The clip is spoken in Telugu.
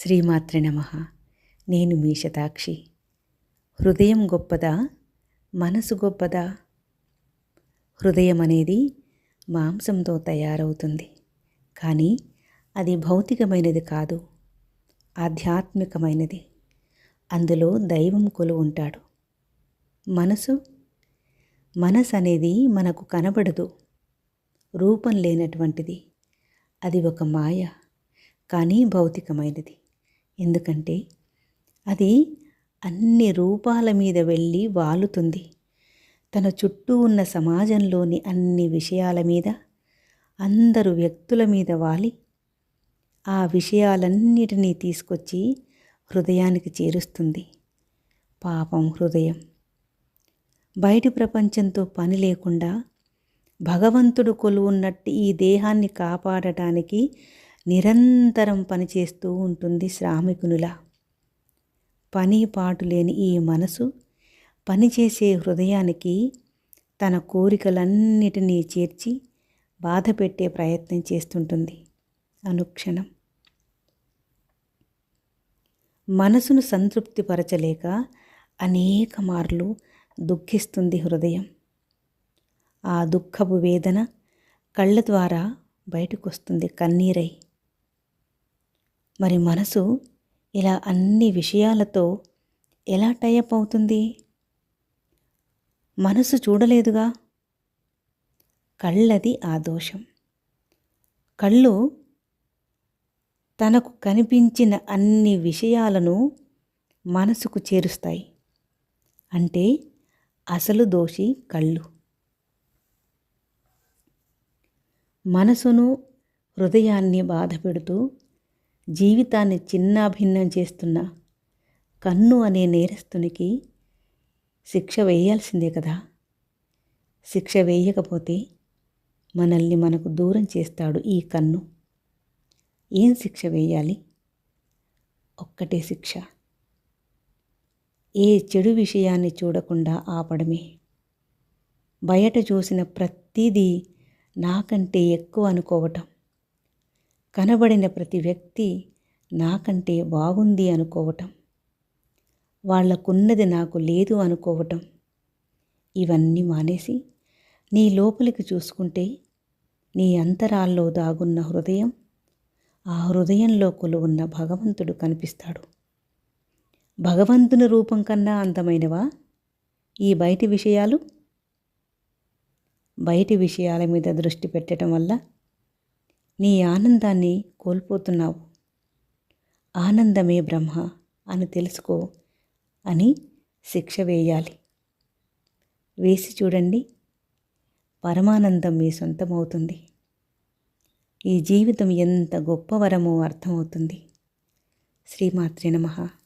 శ్రీమాత్రి నమ. నేను మీ శతాక్షి. హృదయం గొప్పదా? మనసు గొప్పదా? హృదయం అనేది మాంసంతో తయారవుతుంది. కానీ అది భౌతికమైనది కాదు ఆధ్యాత్మికమైనది. అందులో దైవం కొలు ఉంటాడు. మనసు? మనసు అనేది మనకు కనబడదు. రూపం లేనటువంటిది. అది ఒక మాయ కానీ భౌతికమైనది. ఎందుకంటే అది అన్ని రూపాల మీద వెళ్ళి వాలుతుంది. తన చుట్టూ ఉన్న సమాజంలోని అన్ని విషయాల మీద అందరు వ్యక్తుల మీద వాలి. ఆ విషయాలన్నిటినీ తీసుకొచ్చి హృదయానికి చేరుస్తుంది. పాపం హృదయం. బయటి ప్రపంచంతో పని లేకుండా భగవంతుడు కొలువున్నట్టు ఈ దేహాన్ని కాపాడటానికి నిరంతరం పనిచేస్తూ ఉంటుంది శ్రామికునులా. పని పాటు లేని ఈ మనసు పనిచేసే హృదయానికి తన కోరికలన్నిటినీ చేర్చి బాధ పెట్టే ప్రయత్నం చేస్తుంటుంది అనుక్షణం. మనసును సంతృప్తిపరచలేక అనేక మార్లు దుఃఖిస్తుంది హృదయం. ఆ దుఃఖపు వేదన కళ్ళ ద్వారా బయటకొస్తుంది కన్నీరై. మరి మనసు ఇలా అన్ని విషయాలతో ఎలా టైఅప్ అవుతుంది? మనసు చూడలేదుగా? కళ్ళది ఆ దోషం. కళ్ళు తనకు కనిపించిన అన్ని విషయాలను మనసుకు చేరుస్తాయి. అంటే అసలు దోషి కళ్ళు. మనసును హృదయాన్ని బాధ పెడుతూ జీవితాన్ని చిన్నాభిన్నం చేస్తున్న కన్ను అనే నేరస్తునికి శిక్ష వేయాల్సిందే కదా. శిక్ష వేయకపోతే మనల్ని మనకు దూరం చేస్తాడు ఈ కన్ను. ఏం శిక్ష వేయాలి? ఒక్కటే శిక్ష. ఏ చెడు విషయాన్ని చూడకుండా ఆపడమే. బయట చూసిన ప్రతిదీ నాకంటే ఎక్కువ అనుకోవటం. కనబడిన ప్రతి వ్యక్తి నాకంటే బాగుంది అనుకోవటం. వాళ్ళకున్నది నాకు లేదు అనుకోవటం. ఇవన్నీ మానేసి నీ లోపలికి చూసుకుంటే నీ అంతరాల్లో దాగున్న హృదయం ఆ హృదయంలో కొలువున్న భగవంతుడు కనిపిస్తాడు. భగవంతుని రూపం కన్నా అందమైనవా ఈ బయటి విషయాలు? బయటి విషయాల మీద దృష్టి పెట్టడం వల్ల నీ ఆనందాన్ని కోల్పోతున్నావు. ఆనందమే బ్రహ్మ అని తెలుసుకో అని శిక్ష వేయాలి. వేసి చూడండి. పరమానందం మీ సొంతమవుతుంది. ఈ జీవితం ఎంత గొప్ప వరమో అర్థమవుతుంది. శ్రీమాత్రి నమః.